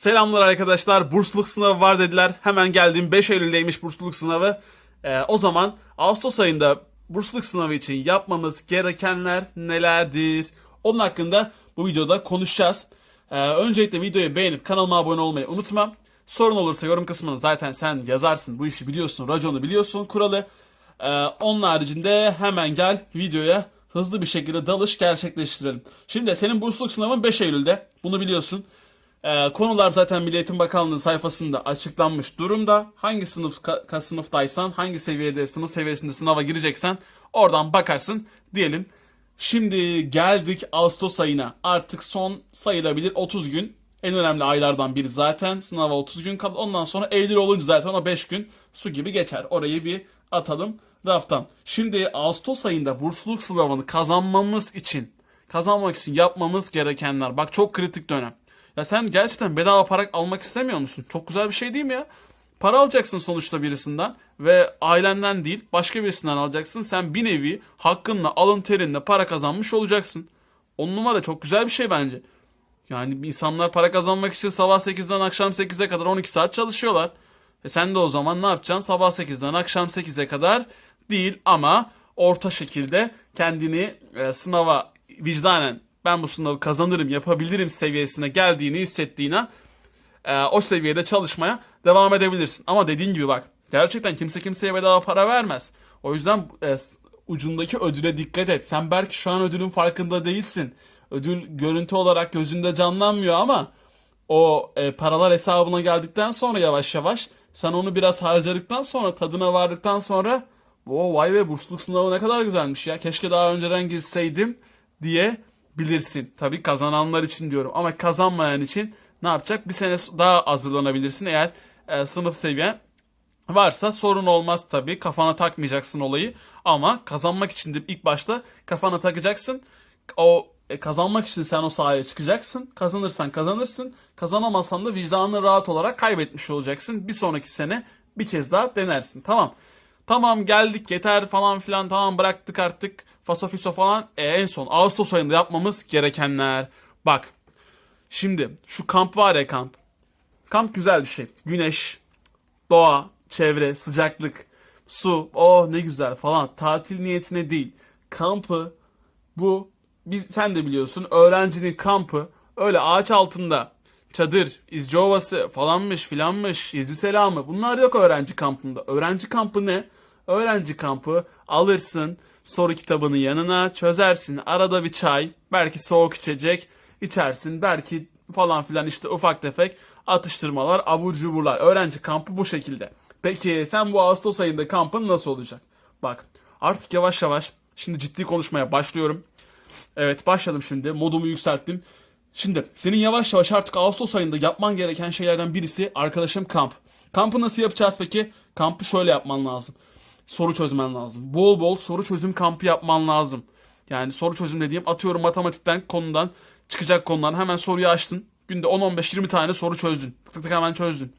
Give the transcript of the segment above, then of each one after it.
Selamlar arkadaşlar. Bursluluk sınavı var dediler. Hemen geldim. 5 Eylül'deymiş bursluluk sınavı. Ee, o zaman Ağustos ayında bursluluk sınavı için yapmamız gerekenler nelerdir? Onun hakkında bu videoda konuşacağız. Ee, öncelikle videoyu beğenip kanalıma abone olmayı unutma. Sorun olursa yorum kısmına zaten sen yazarsın. Bu işi biliyorsun, raconu biliyorsun, kuralı. Ee, onun haricinde hemen gel videoya hızlı bir şekilde dalış gerçekleştirelim. Şimdi senin bursluluk sınavın 5 Eylül'de. Bunu biliyorsun. Ee, konular zaten Milli Eğitim Bakanlığı sayfasında açıklanmış durumda. Hangi sınıf ka- ka- sınıftaysan, hangi seviyede sınıf seviyesinde sınava gireceksen oradan bakarsın diyelim. Şimdi geldik Ağustos ayına. Artık son sayılabilir 30 gün. En önemli aylardan biri zaten. Sınava 30 gün kaldı. Ondan sonra Eylül olunca zaten o 5 gün su gibi geçer. Orayı bir atalım raftan. Şimdi Ağustos ayında bursluluk sınavını kazanmamız için, kazanmak için yapmamız gerekenler. Bak çok kritik dönem. Ya sen gerçekten bedava para almak istemiyor musun? Çok güzel bir şey değil mi ya? Para alacaksın sonuçta birisinden ve ailenden değil başka birisinden alacaksın. Sen bir nevi hakkınla alın terinle para kazanmış olacaksın. On numara çok güzel bir şey bence. Yani insanlar para kazanmak için sabah 8'den akşam 8'e kadar 12 saat çalışıyorlar. E sen de o zaman ne yapacaksın? Sabah 8'den akşam 8'e kadar değil ama orta şekilde kendini e, sınava vicdanen ben bu sınavı kazanırım, yapabilirim seviyesine geldiğini hissettiğine e, o seviyede çalışmaya devam edebilirsin. Ama dediğin gibi bak gerçekten kimse kimseye bedava para vermez. O yüzden e, ucundaki ödüle dikkat et. Sen belki şu an ödülün farkında değilsin. Ödül görüntü olarak gözünde canlanmıyor ama o e, paralar hesabına geldikten sonra yavaş yavaş sen onu biraz harcadıktan sonra tadına vardıktan sonra o vay be bursluluk sınavı ne kadar güzelmiş ya keşke daha önceden girseydim diye bilirsin. Tabii kazananlar için diyorum ama kazanmayan için ne yapacak? Bir sene daha hazırlanabilirsin eğer e, sınıf seviyen varsa sorun olmaz tabii. Kafana takmayacaksın olayı ama kazanmak için de ilk başta kafana takacaksın. O e, kazanmak için sen o sahaya çıkacaksın. Kazanırsan kazanırsın. Kazanamazsan da vicdanını rahat olarak kaybetmiş olacaksın. Bir sonraki sene bir kez daha denersin. Tamam. Tamam geldik yeter falan filan tamam bıraktık artık faso fiso falan. E, en son Ağustos ayında yapmamız gerekenler. Bak şimdi şu kamp var ya kamp. Kamp güzel bir şey. Güneş, doğa, çevre, sıcaklık, su, oh ne güzel falan. Tatil niyetine değil. Kampı bu biz sen de biliyorsun öğrencinin kampı öyle ağaç altında çadır, izci ovası falanmış filanmış, izli selamı bunlar yok öğrenci kampında. Öğrenci kampı ne? Öğrenci kampı alırsın soru kitabını yanına çözersin arada bir çay belki soğuk içecek içersin belki falan filan işte ufak tefek atıştırmalar avur cuburlar. Öğrenci kampı bu şekilde. Peki sen bu Ağustos ayında kampın nasıl olacak? Bak artık yavaş yavaş şimdi ciddi konuşmaya başlıyorum. Evet başladım şimdi. Modumu yükselttim. Şimdi senin yavaş yavaş artık Ağustos ayında yapman gereken şeylerden birisi arkadaşım kamp. Kampı nasıl yapacağız peki? Kampı şöyle yapman lazım. Soru çözmen lazım. Bol bol soru çözüm kampı yapman lazım. Yani soru çözüm dediğim atıyorum matematikten konudan çıkacak konudan hemen soruyu açtın. Günde 10-15-20 tane soru çözdün. Tık tık hemen çözdün.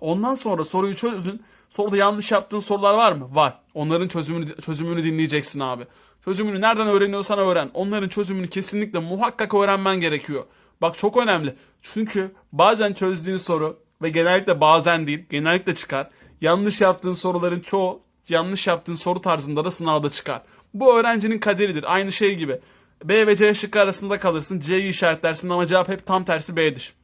Ondan sonra soruyu çözdün. Soruda yanlış yaptığın sorular var mı? Var. Onların çözümünü çözümünü dinleyeceksin abi. Çözümünü nereden öğreniyorsan öğren. Onların çözümünü kesinlikle muhakkak öğrenmen gerekiyor. Bak çok önemli. Çünkü bazen çözdüğün soru ve genellikle bazen değil, genellikle çıkar. Yanlış yaptığın soruların çoğu yanlış yaptığın soru tarzında da sınavda çıkar. Bu öğrencinin kaderidir. Aynı şey gibi. B ve C şıkkı arasında kalırsın. C'yi işaretlersin ama cevap hep tam tersi B'dir.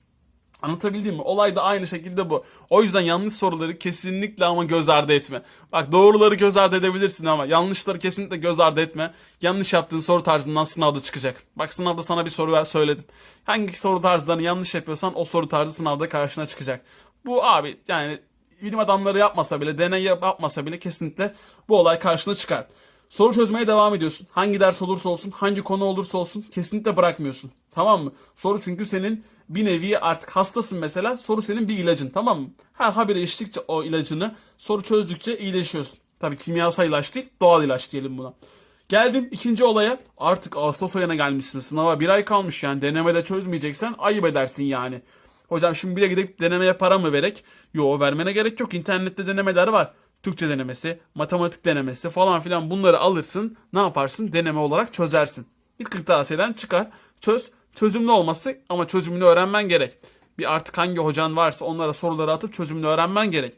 Anlatabildim mi? Olay da aynı şekilde bu. O yüzden yanlış soruları kesinlikle ama göz ardı etme. Bak doğruları göz ardı edebilirsin ama yanlışları kesinlikle göz ardı etme. Yanlış yaptığın soru tarzından sınavda çıkacak. Bak sınavda sana bir soru ver söyledim. Hangi soru tarzlarını yanlış yapıyorsan o soru tarzı sınavda karşına çıkacak. Bu abi yani bilim adamları yapmasa bile, deney yapmasa bile kesinlikle bu olay karşına çıkar. Soru çözmeye devam ediyorsun. Hangi ders olursa olsun, hangi konu olursa olsun kesinlikle bırakmıyorsun. Tamam mı? Soru çünkü senin bir nevi artık hastasın mesela. Soru senin bir ilacın tamam mı? Her habire içtikçe o ilacını soru çözdükçe iyileşiyorsun. Tabii kimyasal ilaç değil, doğal ilaç diyelim buna. Geldim ikinci olaya. Artık Ağustos ayına gelmişsin. Sınava bir ay kalmış yani. Denemede çözmeyeceksen ayıp edersin yani. Hocam şimdi bir de gidip denemeye para mı verek? Yo vermene gerek yok. İnternette denemeler var. Türkçe denemesi, matematik denemesi falan filan bunları alırsın. Ne yaparsın? Deneme olarak çözersin. Bir kırtasiyeden çıkar. Çöz. Çözümlü olması ama çözümünü öğrenmen gerek. bir artık hangi hocan varsa onlara soruları atıp çözümünü öğrenmen gerek.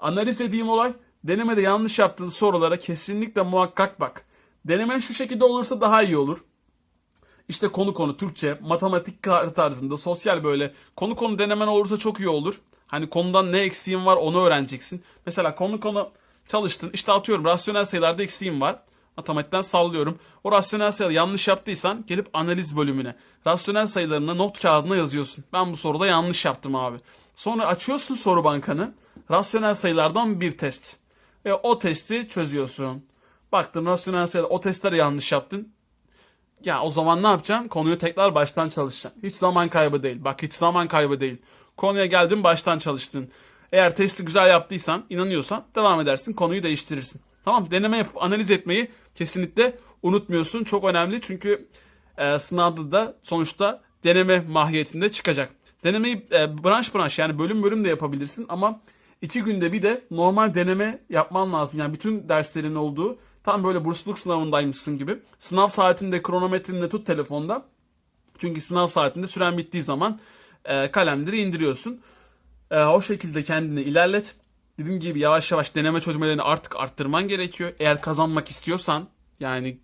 Analiz dediğim olay denemede yanlış yaptığın sorulara kesinlikle muhakkak bak. Denemen şu şekilde olursa daha iyi olur. İşte konu konu Türkçe, matematik tarzında sosyal böyle konu konu denemen olursa çok iyi olur. Hani konudan ne eksiğin var onu öğreneceksin. Mesela konu konu çalıştın. İşte atıyorum rasyonel sayılarda eksiğim var. Matematikten sallıyorum. O rasyonel sayıları yanlış yaptıysan gelip analiz bölümüne. Rasyonel sayılarını not kağıdına yazıyorsun. Ben bu soruda yanlış yaptım abi. Sonra açıyorsun soru bankanı. Rasyonel sayılardan bir test. Ve o testi çözüyorsun. Baktın rasyonel sayılar o testleri yanlış yaptın. Ya o zaman ne yapacaksın? Konuyu tekrar baştan çalışacaksın. Hiç zaman kaybı değil. Bak hiç zaman kaybı değil. Konuya geldin baştan çalıştın. Eğer testi güzel yaptıysan, inanıyorsan devam edersin. Konuyu değiştirirsin. Tamam deneme yapıp analiz etmeyi kesinlikle unutmuyorsun. Çok önemli çünkü e, sınavda da sonuçta deneme mahiyetinde çıkacak. Denemeyi e, branş branş yani bölüm bölüm de yapabilirsin ama iki günde bir de normal deneme yapman lazım. Yani bütün derslerin olduğu tam böyle bursluluk sınavındaymışsın gibi. Sınav saatinde kronometrini tut telefonda. Çünkü sınav saatinde süren bittiği zaman e, kalemleri indiriyorsun. E, o şekilde kendini ilerlet. Dediğim gibi yavaş yavaş deneme çözmelerini artık arttırman gerekiyor. Eğer kazanmak istiyorsan yani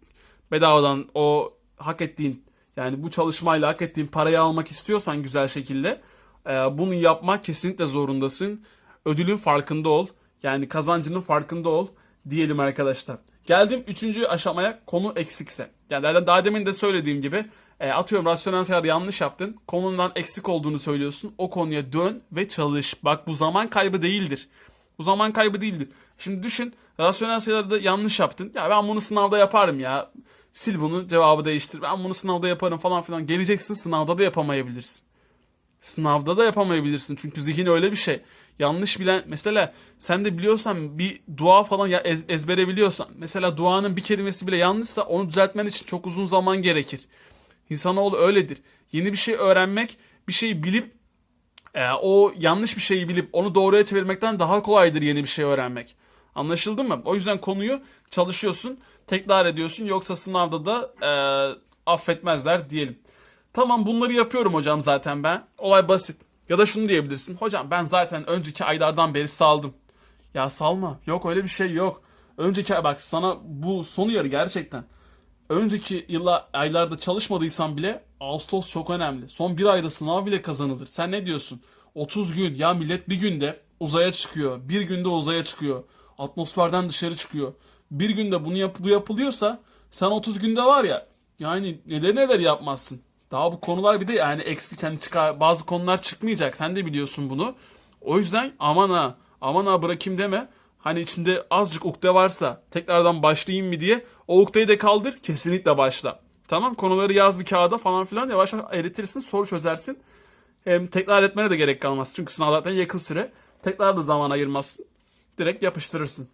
bedavadan o hak ettiğin yani bu çalışmayla hak ettiğin parayı almak istiyorsan güzel şekilde e, bunu yapmak kesinlikle zorundasın. Ödülün farkında ol. Yani kazancının farkında ol diyelim arkadaşlar. Geldim üçüncü aşamaya konu eksikse. Yani daha- demin de söylediğim gibi e, atıyorum rasyonel sayıları yanlış yaptın. Konundan eksik olduğunu söylüyorsun. O konuya dön ve çalış. Bak bu zaman kaybı değildir. Bu zaman kaybı değildir. Şimdi düşün rasyonel sayıları da yanlış yaptın. Ya ben bunu sınavda yaparım ya. Sil bunu cevabı değiştir. Ben bunu sınavda yaparım falan filan. Geleceksin sınavda da yapamayabilirsin. Sınavda da yapamayabilirsin. Çünkü zihin öyle bir şey. Yanlış bilen mesela sen de biliyorsan bir dua falan ya ez- ezbere biliyorsan mesela duanın bir kelimesi bile yanlışsa onu düzeltmen için çok uzun zaman gerekir. İnsanoğlu öyledir. Yeni bir şey öğrenmek, bir şeyi bilip e, o yanlış bir şeyi bilip onu doğruya çevirmekten daha kolaydır yeni bir şey öğrenmek. Anlaşıldı mı? O yüzden konuyu çalışıyorsun, tekrar ediyorsun yoksa sınavda da e, affetmezler diyelim. Tamam bunları yapıyorum hocam zaten ben. Olay basit. Ya da şunu diyebilirsin. Hocam ben zaten önceki aylardan beri saldım. Ya salma. Yok öyle bir şey yok. Önceki bak sana bu sonu yarı gerçekten. Önceki yılla aylarda çalışmadıysan bile Ağustos çok önemli. Son bir ayda sınav bile kazanılır. Sen ne diyorsun? 30 gün ya millet bir günde uzaya çıkıyor. Bir günde uzaya çıkıyor. Atmosferden dışarı çıkıyor. Bir günde bunu yap bu yapılıyorsa sen 30 günde var ya yani neler neler yapmazsın. Daha bu konular bir de yani eksik hani çıkar bazı konular çıkmayacak. Sen de biliyorsun bunu. O yüzden aman ha aman ha bırakayım deme. Hani içinde azıcık ukde varsa tekrardan başlayayım mı diye o ukdeyi de kaldır kesinlikle başla. Tamam konuları yaz bir kağıda falan filan yavaş yavaş eritirsin soru çözersin. Hem tekrar etmene de gerek kalmaz. Çünkü sınav zaten yakın süre. Tekrar da zaman ayırmazsın. Direkt yapıştırırsın.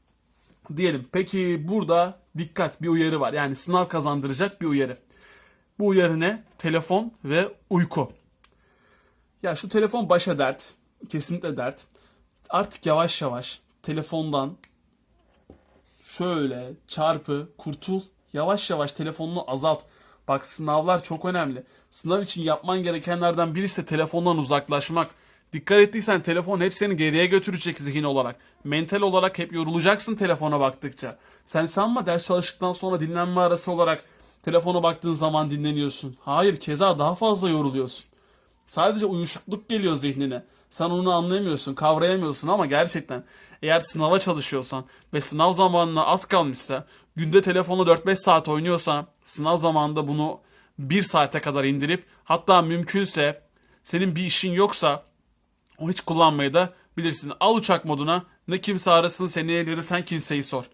Diyelim. Peki burada dikkat bir uyarı var. Yani sınav kazandıracak bir uyarı. Bu uyarı ne? Telefon ve uyku. Ya şu telefon başa dert. Kesinlikle dert. Artık yavaş yavaş telefondan şöyle çarpı kurtul. Yavaş yavaş telefonunu azalt. Bak sınavlar çok önemli. Sınav için yapman gerekenlerden birisi de telefondan uzaklaşmak. Dikkat ettiysen telefon hep seni geriye götürecek zihin olarak. Mental olarak hep yorulacaksın telefona baktıkça. Sen sanma ders çalıştıktan sonra dinlenme arası olarak telefona baktığın zaman dinleniyorsun. Hayır keza daha fazla yoruluyorsun. Sadece uyuşukluk geliyor zihnine. Sen onu anlayamıyorsun, kavrayamıyorsun ama gerçekten eğer sınava çalışıyorsan ve sınav zamanına az kalmışsa, günde telefonu 4-5 saat oynuyorsan, sınav zamanında bunu 1 saate kadar indirip hatta mümkünse senin bir işin yoksa o hiç kullanmayı da bilirsin. Al uçak moduna ne kimse arasın seni elleri sen kimseyi sor.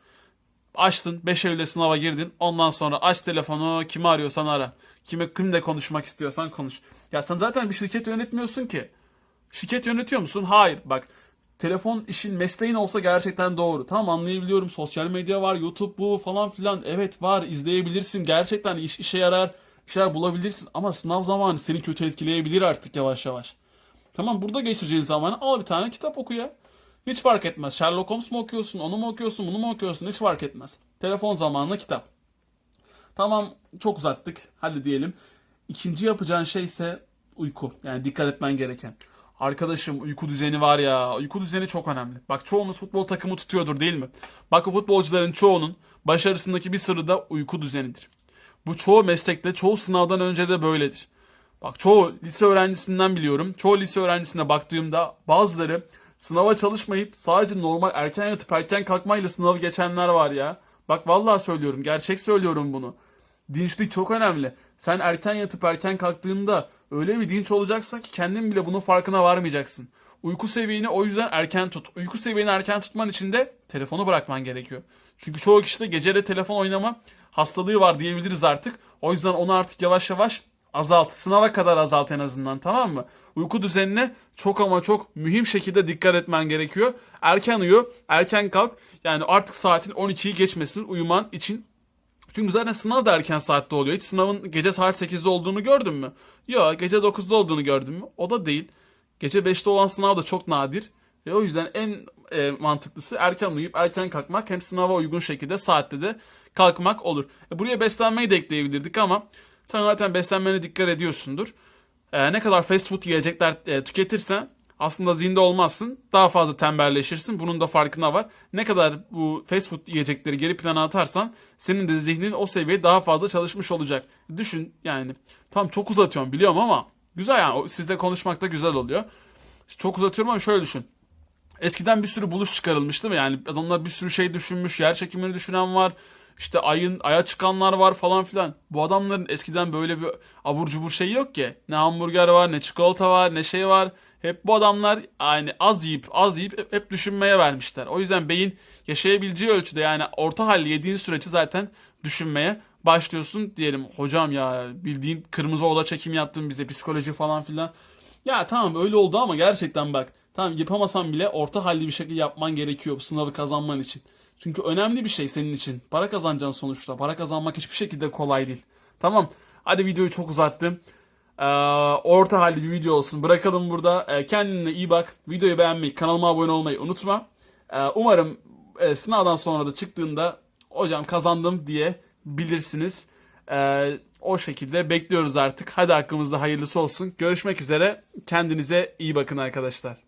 Açtın 5 Eylül'de sınava girdin. Ondan sonra aç telefonu kimi arıyorsan ara. Kime kimle konuşmak istiyorsan konuş. Ya sen zaten bir şirket yönetmiyorsun ki. Şirket yönetiyor musun? Hayır. Bak telefon işin mesleğin olsa gerçekten doğru. Tamam anlayabiliyorum. Sosyal medya var, YouTube bu falan filan. Evet var izleyebilirsin. Gerçekten iş, işe yarar. işler bulabilirsin. Ama sınav zamanı seni kötü etkileyebilir artık yavaş yavaş. Tamam burada geçireceğin zamanı al bir tane kitap oku ya. Hiç fark etmez. Sherlock Holmes mu okuyorsun, onu mu okuyorsun, bunu mu okuyorsun hiç fark etmez. Telefon zamanında kitap. Tamam çok uzattık. Hadi diyelim. İkinci yapacağın şey ise uyku. Yani dikkat etmen gereken. Arkadaşım uyku düzeni var ya. Uyku düzeni çok önemli. Bak çoğunuz futbol takımı tutuyordur değil mi? Bak o futbolcuların çoğunun başarısındaki bir sırrı da uyku düzenidir. Bu çoğu meslekte, çoğu sınavdan önce de böyledir. Bak çoğu lise öğrencisinden biliyorum. Çoğu lise öğrencisine baktığımda bazıları sınava çalışmayıp sadece normal erken yatıp erken kalkmayla sınavı geçenler var ya. Bak vallahi söylüyorum, gerçek söylüyorum bunu. Dinçlik çok önemli. Sen erken yatıp erken kalktığında öyle bir dinç olacaksın ki kendin bile bunun farkına varmayacaksın. Uyku seviyeni o yüzden erken tut. Uyku seviyeni erken tutman için de telefonu bırakman gerekiyor. Çünkü çoğu kişide gecede telefon oynama hastalığı var diyebiliriz artık. O yüzden onu artık yavaş yavaş azalt. Sınava kadar azalt en azından tamam mı? Uyku düzenine çok ama çok mühim şekilde dikkat etmen gerekiyor. Erken uyu, erken kalk. Yani artık saatin 12'yi geçmesin uyuman için çünkü zaten sınav da erken saatte oluyor. Hiç sınavın gece saat 8'de olduğunu gördün mü? Yok gece 9'da olduğunu gördün mü? O da değil. Gece 5'te olan sınav da çok nadir. Ve o yüzden en e, mantıklısı erken uyuyup erken kalkmak. Hem sınava uygun şekilde saatte de kalkmak olur. E, buraya beslenmeyi de ekleyebilirdik ama sen zaten beslenmene dikkat ediyorsundur. E, ne kadar fast food yiyecekler e, tüketirsen aslında zinde olmazsın. Daha fazla tembelleşirsin. Bunun da farkına var. Ne kadar bu fast food yiyecekleri geri plana atarsan senin de zihnin o seviyeye daha fazla çalışmış olacak. Düşün yani. Tamam çok uzatıyorum biliyorum ama güzel yani. Sizle konuşmak da güzel oluyor. Çok uzatıyorum ama şöyle düşün. Eskiden bir sürü buluş çıkarılmış değil mi? Yani adamlar bir sürü şey düşünmüş. Yer çekimini düşünen var. İşte ayın aya çıkanlar var falan filan. Bu adamların eskiden böyle bir abur cubur şeyi yok ki. Ne hamburger var, ne çikolata var, ne şey var. Hep bu adamlar yani az yiyip az yiyip hep, hep düşünmeye vermişler. O yüzden beyin yaşayabileceği ölçüde yani orta halli yediğin sürece zaten düşünmeye başlıyorsun diyelim. Hocam ya bildiğin kırmızı oda çekim yaptın bize psikoloji falan filan. Ya tamam öyle oldu ama gerçekten bak. Tamam yapamasan bile orta halli bir şekilde yapman gerekiyor sınavı kazanman için. Çünkü önemli bir şey senin için. Para kazanacaksın sonuçta. Para kazanmak hiçbir şekilde kolay değil. Tamam. Hadi videoyu çok uzattım. Ee, orta halli bir video olsun. Bırakalım burada. Ee, kendine iyi bak. Videoyu beğenmeyi, kanalıma abone olmayı unutma. Ee, umarım e, sınavdan sonra da çıktığında hocam kazandım diye bilirsiniz. Ee, o şekilde bekliyoruz artık. Hadi hakkımızda hayırlısı olsun. Görüşmek üzere. Kendinize iyi bakın arkadaşlar.